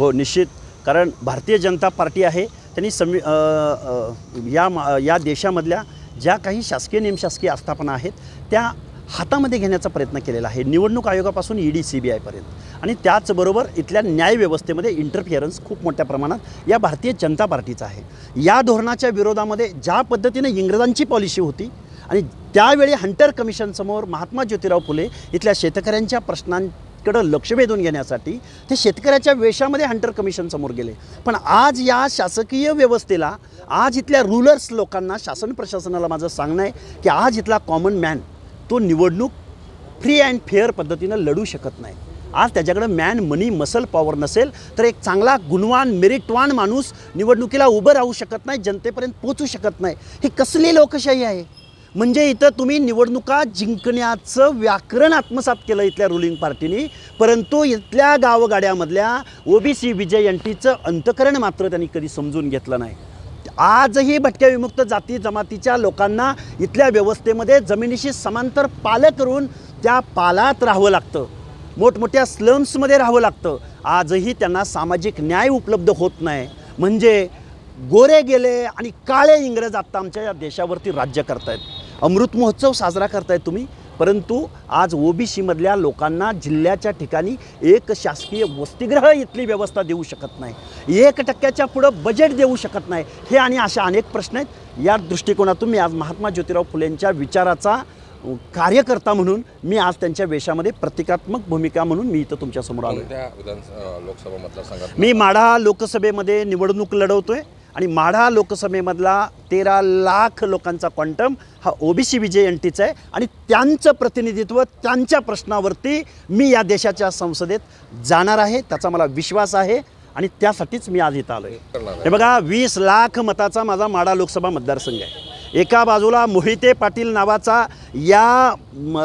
हो निश्चित. कारण भारतीय जनता पार्टी आहे त्यांनी संवि या मा- या देशामधल्या ज्या काही शासकीय निमशासकीय आस्थापना आहेत त्या हातामध्ये घेण्याचा प्रयत्न केलेला आहे. निवडणूक आयोगापासून ई डी सी बी आयपर्यंत आणि त्याचबरोबर इथल्या न्यायव्यवस्थेमध्ये इंटरफिअरन्स खूप मोठ्या प्रमाणात या भारतीय जनता पार्टीचा आहे. या धोरणाच्या विरोधामध्ये ज्या पद्धतीने इंग्रजांची पॉलिसी होती आणि त्यावेळी हंटर कमिशनसमोर महात्मा ज्योतिराव फुले इथल्या शेतकऱ्यांच्या प्रश्नां कडं लक्ष वेधून घेण्यासाठी ते शेतकऱ्याच्या वेशामध्ये हंटर कमिशनसमोर गेले. पण आज या शासकीय व्यवस्थेला आज इथल्या रुलर्स लोकांना शासन प्रशासनाला माझं सांगणं आहे की आज इथला कॉमन मॅन तो निवडणूक फ्री अँड फेअर पद्धतीनं लढू शकत नाही. आज त्याच्याकडं मॅन मनी मसल पॉवर नसेल तर एक चांगला गुणवान मेरिटवान माणूस निवडणुकीला उभं राहू शकत नाही जनतेपर्यंत पोचू शकत नाही. ही कसली लोकशाही आहे? म्हणजे इथं तुम्ही निवडणुका जिंकण्याचं व्याकरण आत्मसात केलं इथल्या रुलिंग पार्टीनी परंतु इथल्या गावगाड्यामधल्या ओबीसी विजय यांटीचं अंतकरण मात्र त्यांनी कधी समजून घेतलं नाही. आजही भटक्या विमुक्त जाती जमातीच्या लोकांना इथल्या व्यवस्थेमध्ये जमिनीशी समांतर पालं करून त्या पालात राहावं लागतं. मोठमोठ्या स्लम्समध्ये राहावं लागतं. आजही त्यांना सामाजिक न्याय उपलब्ध होत नाही. म्हणजे गोरे गेले आणि काळे इंग्रज आत्ता आमच्या या देशावरती राज्य करतायत. अमृत महोत्सव साजरा करतायत तुम्ही. परंतु आज ओबीसीमधल्या लोकांना जिल्ह्याच्या ठिकाणी एक शासकीय वसतिगृह इथली व्यवस्था देऊ शकत नाही. एक टक्क्याच्या पुढं बजेट देऊ शकत नाही. हे आणि अशा अनेक प्रश्न आहेत. या दृष्टिकोनातून मी आज महात्मा ज्योतिराव फुलेंच्या विचाराचा कार्यकर्ता म्हणून मी आज त्यांच्या वेशामध्ये प्रतिकात्मक भूमिका म्हणून मी इथं तुमच्यासमोर आलो मी माढा लोकसभेमध्ये निवडणूक लढवतोय. आणि माढा लोकसभेमधला तेरा लाख लोकांचा क्वांटम हा ओबीसी विजय एन टीचा आहे. आणि त्यांचं प्रतिनिधित्व त्यांच्या प्रश्नावरती मी या देशाच्या संसदेत जाणार आहे त्याचा मला विश्वास आहे आणि त्यासाठीच मी आज इथं आलो आहे हे बघा वीस लाख मताचा माझा माढा लोकसभा मतदारसंघ आहे. एका बाजूला मोहिते पाटील नावाचा या म,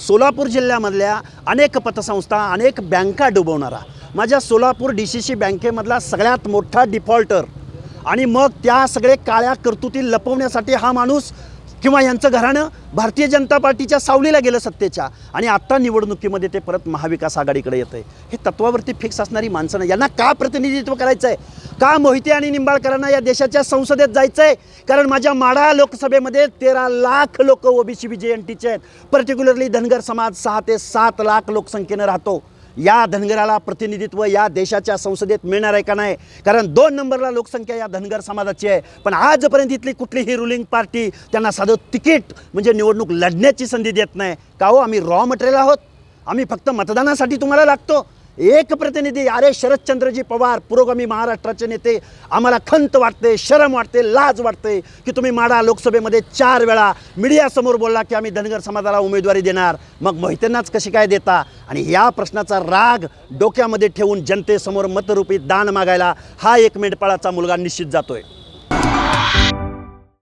सोलापूर जिल्ह्यामधल्या अनेक पतसंस्था अनेक बँका डुबवणारा माझ्या सोलापूर डी सी सी बँकेमधला सगळ्यात मोठा डिफॉल्टर आणि मग त्या सगळे काळ्या कर्तुती लपवण्यासाठी हा माणूस किंवा यांचं घराणं भारतीय जनता पार्टीच्या सावलीला गेलं सत्तेच्या. आणि आत्ता निवडणुकीमध्ये ते परत महाविकास आघाडीकडे येतं आहे. हे तत्वावरती फिक्स असणारी माणसं नाही. यांना का प्रतिनिधित्व करायचं आहे का मोहिते आणि निंबाळकरांना या देशाच्या संसदेत जायचं आहे कारण माझ्या माढा लोकसभेमध्ये तेरा लाख लोक ओबीसी बी जे एन टीचे आहेत. पर्टिक्युलरली धनगर समाज सहा ते सात लाख लोकसंख्येनं राहतो. या धनगराला प्रतिनिधित्व या देशाच्या संसदेत मिळणार आहे का नाही? कारण दोन नंबरला लोकसंख्या या धनगर समाजाची आहे. पण आजपर्यंत इथली कुठलीही रुलिंग पार्टी त्यांना साधं तिकीट म्हणजे निवडणूक लढण्याची संधी देत नाही. का हो? आम्ही रॉ मटेरियल आहोत. आम्ही फक्त मतदानासाठी तुम्हाला लागतो. एक प्रतिनिधी अरे शरदचंद्रजी पवार पुरोगामी महाराष्ट्राचे नेते. आम्हाला खंत वाटते शरम वाटते लाज वाटते की तुम्ही माडा लोकसभेमध्ये चार वेळा मीडियासमोर बोलला की आम्ही धनगर समाजाला उमेदवारी देणार. मग मोहितेंनाच कशी काय देता? आणि या प्रश्नाचा राग डोक्यामध्ये ठेवून जनतेसमोर मतरूपी दान मागायला हा एक मेंढपाळाचा मुलगा निश्चित जातोय.